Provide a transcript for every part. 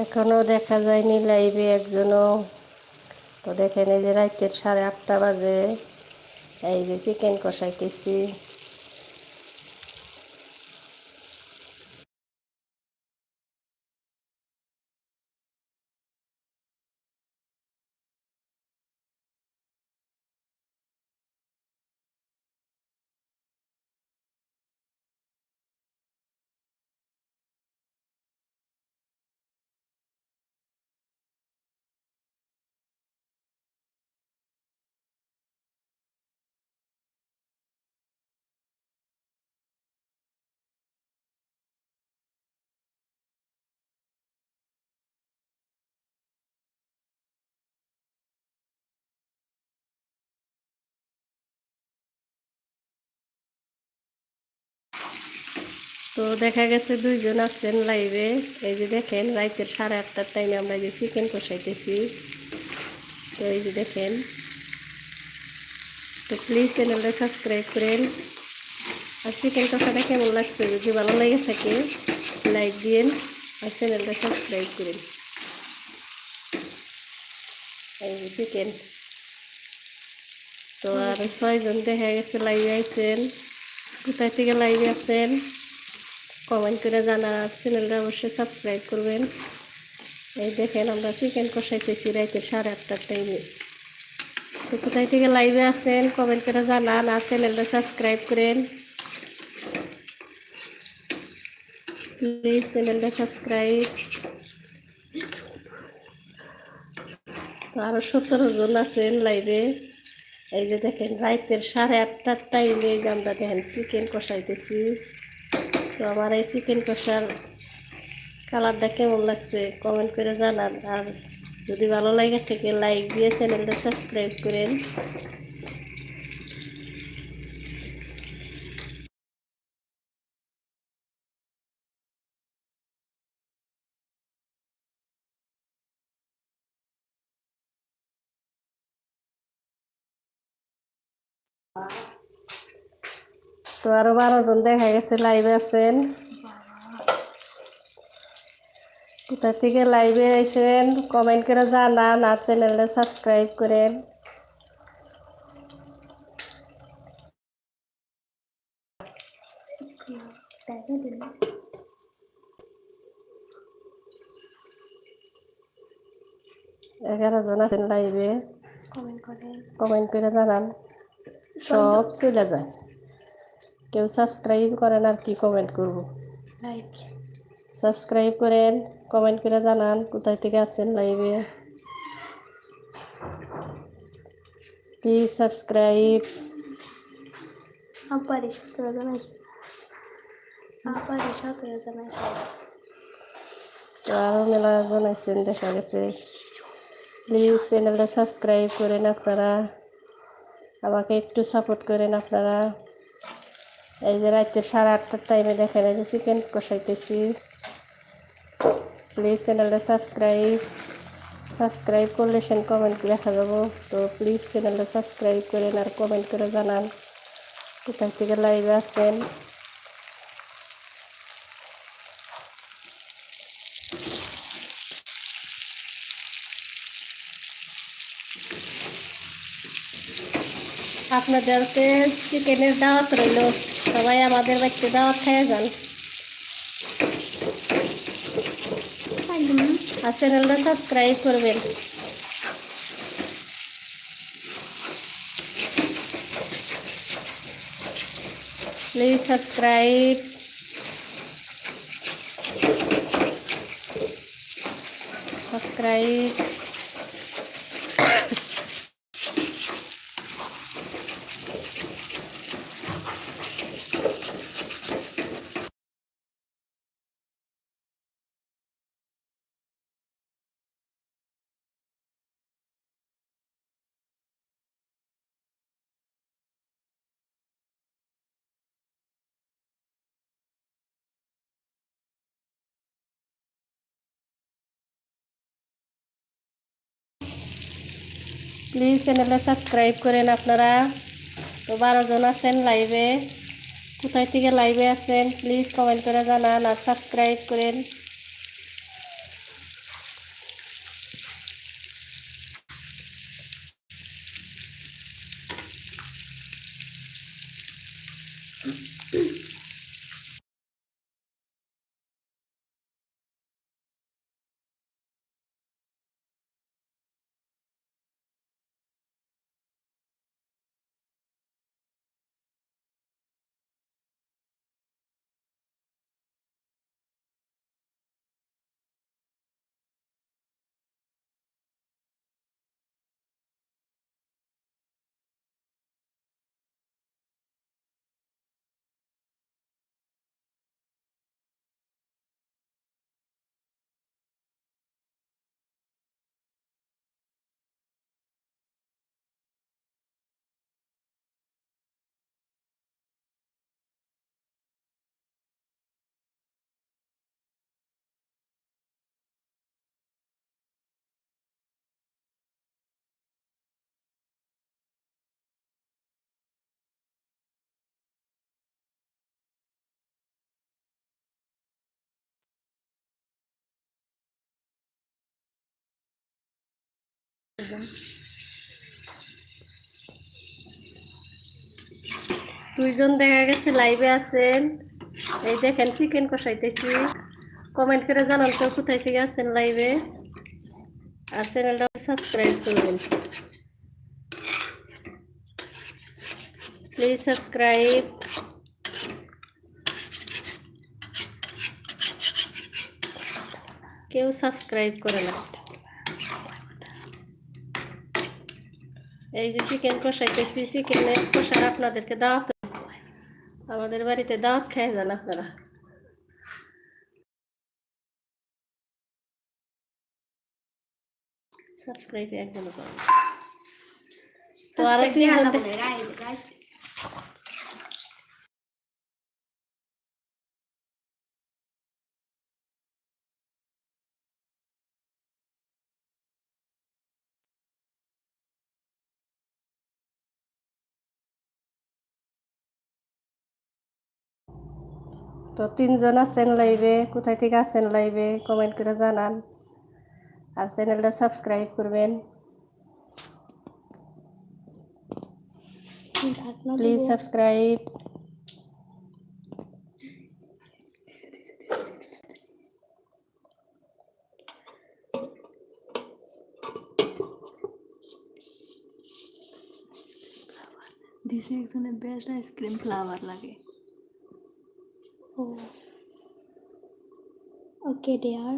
এখনও দেখা যায়নি লাইভে একজনও। তো দেখেন এই যে রাতের সাড়ে আটটা বাজে। এই যে চিকেন কষাইতেছি। তো দেখা গেছে দুইজন আছেন লাইভে। এই যে দেখেন, রাইতের সাড়ে আটটার টাইমে আমরা যে চিকেন কষাইতেছি। তো এই যে দেখেন। তো প্লিজ চ্যানেলটা সাবস্ক্রাইব করেন। আর চিকেন কষাটা কেমন লাগছে যদি ভালো লাগে থাকে লাইক দিন আর চ্যানেলটা সাবস্ক্রাইব করেন। এই যে চিকেন তো আর ছয়জন দেখা গেছে লাইভে আইছেন কোথায় থেকে লাইভে আছেন? কমেন্ট করে আর চ্যানেলটা অবশ্যই সাবস্ক্রাইব করবেন। এই দেখেন আমরা চিকেন কষাইতেছি রাইতে সাড়ে আটটার টাইমে তো কোথায় থেকে লাইভে আছেন, কমেন্ট করে জানান আর চ্যানেলটা সাবস্ক্রাইব করেন। প্লিজ চ্যানেলটা সাবস্ক্রাইব। তো আরও সতেরো জন আছেন লাইভে এই যে দেখেন, রাইতের সাড়ে আটটার টাইমে আমরা দেখেন চিকেন কষাইতেছি। তো আমার এই চিকেন কষার কালারটা কেমন লাগছে কমেন্ট করে জানান। আর যদি ভালো লাগে, থেকে লাইক দিয়ে চ্যানেলটা সাবস্ক্রাইব করেন। আরও বারো জন দেখা গেছে লাইভে আছেন। কোথা থেকে লাইভে আসেন কমেন্ট করে জানান আর চ্যানেলটা সাবস্ক্রাইব করেন। এগারো জন আছেন লাইভে কমেন্ট করে জানান। সব চলে যায়। কেউ সাবস্ক্রাইব করেন আর কি কমেন্ট করব? সাবস্ক্রাইব করেন কমেন্ট করে জানান কোথায় থেকে আছেন লাইভে প্লিজ সাবস্ক্রাইব আরও মেলা জন আছেন দেখা গেছে। প্লিজ চ্যানেলটা সাবস্ক্রাইব করেন আপনারা। আমাকে একটু সাপোর্ট করেন আপনারা। এই যে রাত্রে সাড়ে আটটার টাইমে দেখেন এই যে চিকেন কষাইতেছি। প্লিজ চ্যানেলটা সাবস্ক্রাইব সাবস্ক্রাইব করলে সেন কমেন্ট দেখা যাব। তো প্লিজ চ্যানেলটা সাবস্ক্রাইব করেন আর কমেন্ট করে জানান কোথায় থেকে লাইভে আছেন। আপনাদেরকে চিকেনের দাওয়াত রইল। সবাই আমাদের বাড়িতে দাওয়াত খেয়ে যান আর চ্যানেলটা সাবস্ক্রাইব করবেন প্লিজ সাবস্ক্রাইব সাবস্ক্রাইব প্লিজ চ্যানেলে সাবস্ক্রাইব করেন আপনারা। তো বারো জন আছেন লাইভে। কোথায় থেকে লাইভে আছেন? প্লিজ কমেন্ট করে জানান আর সাবস্ক্রাইব করেন। Mm-hmm. দুইজন দেখা গেছে লাইভে আছেন এই দেখেন চিকেন কষাইতেছি। কমেন্ট করে জানান তো, কোথায় থেকে আছেন লাইভে আর চ্যানেলটা সাবস্ক্রাইব করবেন প্লিজ সাবস্ক্রাইব কেউ সাবস্ক্রাইব করে না। এই যে চিকেন কষাইতেছি চিকেনের কষার আপনাদেরকে দাওয়াত আমাদের বাড়িতে দাওয়াত খাই যান আপনারা। সাবস্ক্রাইব একজন করেন তো আরও তিনজন তো তিনজন আছেন লাইভে, কোথায় থেকে আছেন লাইভে কমেন্ট করে জানান। আর চ্যানেলটা সাবস্ক্রাইব করবেন। প্লিজ সাবস্ক্রাইব দিছে একজনের বেস্ট আইসক্রিম ফ্লাওয়ার লাগে। ও ওকে ডিয়ার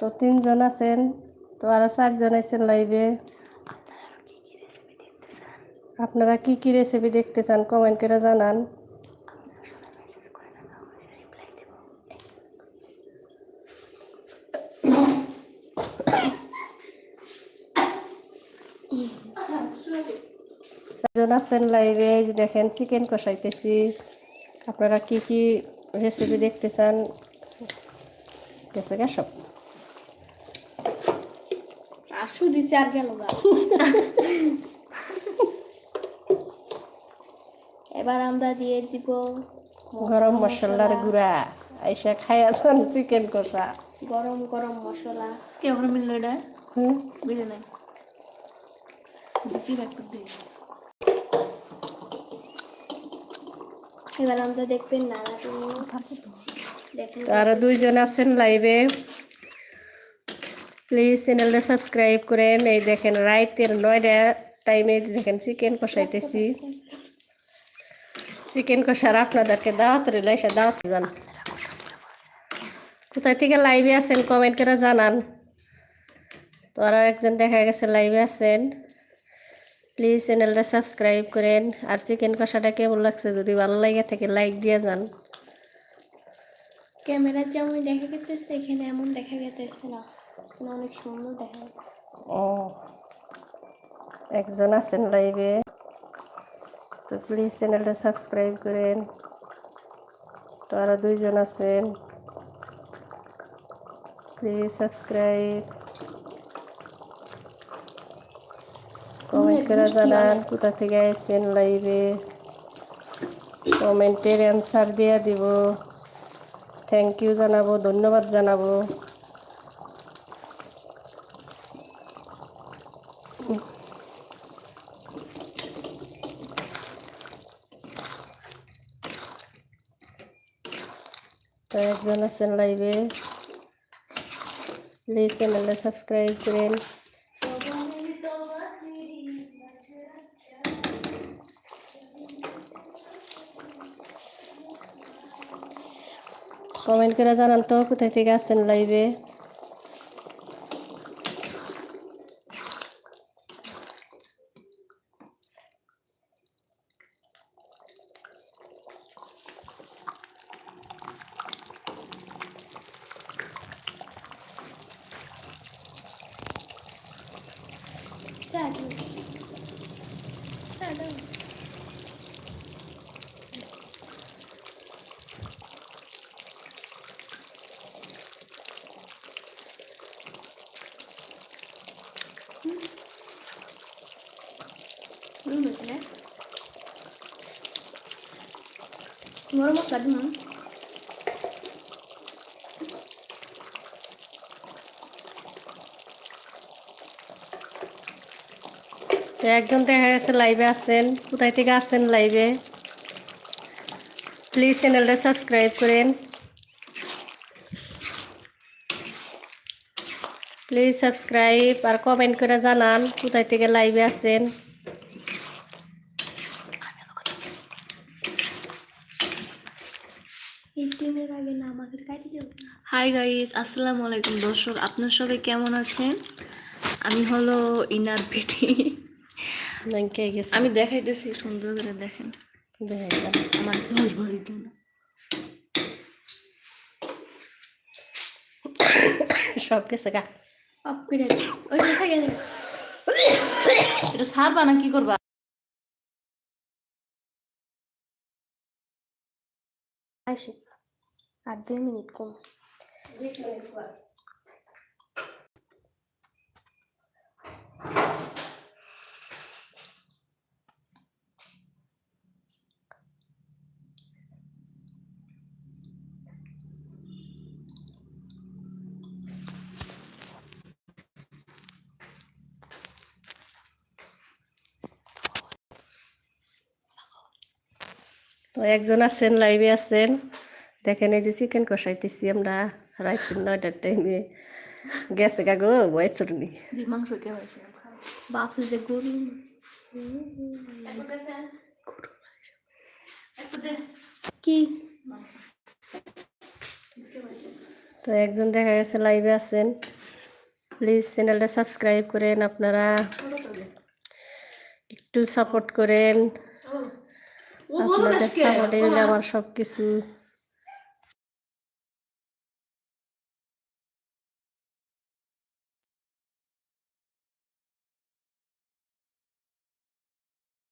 তো তিনজন আছেন তো আরও চারজন আছেন লাইভে আপনারা কি কি রেসিপি দেখতে চান কমেন্ট করে জানান আছেন লাইভে এই যে দেখেন চিকেন কষাইতেছি। আপনারা কি কি রেসিপি দেখতে চান? গেছে গা সব। আশু দিছে আর গেল এবার আমরা দিয়ে দিব গরম মশলার গুঁড়া। আইসা খাই আছেন চিকেন কষা। গরম গরম মশলা। কে ওখানে মিললো এটা? হুম? বুঝে নাই। দিয়ে এবার আমরা দেখবেন নানা দেখুন তো। আরও দুইজন আছেন লাইভে। প্লিজ চ্যানেলটা সাবস্ক্রাইব করেন। এই দেখেন রাইতের নয়টা টাইমে দেখেন চিকেন কষাইতেছি। চিকেন কষার আপনাদেরকে দাওয়াত রইল এসে দাওয়াত জান কোথায় থেকে লাইভে আছেন কমেন্ট করে জানান। তো আরও একজন দেখা গেছে লাইভে আছেন। প্লিজ চ্যানেলটা সাবস্ক্রাইব করেন। আর চিকেন কষাটা কেমন লাগছে যদি ভালো লাগে থাকে লাইক দিয়ে যান। ক্যামেরার যেমন দেখা গেতেছে এখানে এমন দেখা গেতেছে না। অনেক সুন্দর দেখা যাচ্ছে ও একজন আছেন লাইভে তো প্লিজ চ্যানেলটা সাবস্ক্রাইব করেন। তো আরও দুইজন আছেন। প্লিজ সাবস্ক্রাইব কমেন্ট করে জানান কোথা থেকে আছেন লাইভে কমেন্টের অ্যান্সার দিয়ে দিব থ্যাংক ইউ জানাব ধন্যবাদ জানাব একজন আছেন লাইভে প্লিজ চ্যানেলটা সাবস্ক্রাইব করেন কমেন্ট করে জানান তো কোথায় থেকে আসছেন লাইভে গরম মশলা দিন তো একজন দেখা গেছে লাইভে আছেন, কোথায় থেকে আছেন লাইভে প্লিজ চ্যানেলটা সাবস্ক্রাইব করেন। প্লিজ সাবস্ক্রাইব আর কমেন্ট করে জানান, কোথায় থেকে লাইভে আছেন এই টিনের আগে না আমাকে কাটি দেবো হাই গাইস আসসালামু আলাইকুম দর্শক। আপনার সবাই কেমন আছেন? আমি হলো ইনার বেটি। আমি দেখাইতেছি সুন্দর করে দেখেন। দেখা আমার ভরি দিন সব গেছে গা। এটা সারবা না কি করবা? আর দুই মিনিট কম। তো একজন আছেন লাইভে আছেন। দেখেন এই যে চিকেন কষাইতেছি আমরা। রাত নয়টার টাইমে গেছে গো বয়ের চটনি মাংস কে হয়েছে ভাবছি যে গরু কি তো একজন দেখা গেছে লাইভে আছেন। প্লিজ চ্যানেলটা সাবস্ক্রাইব করেন আপনারা। একটু সাপোর্ট করেন। আপনাদের সাপোর্টে হলে আমার সব কিছু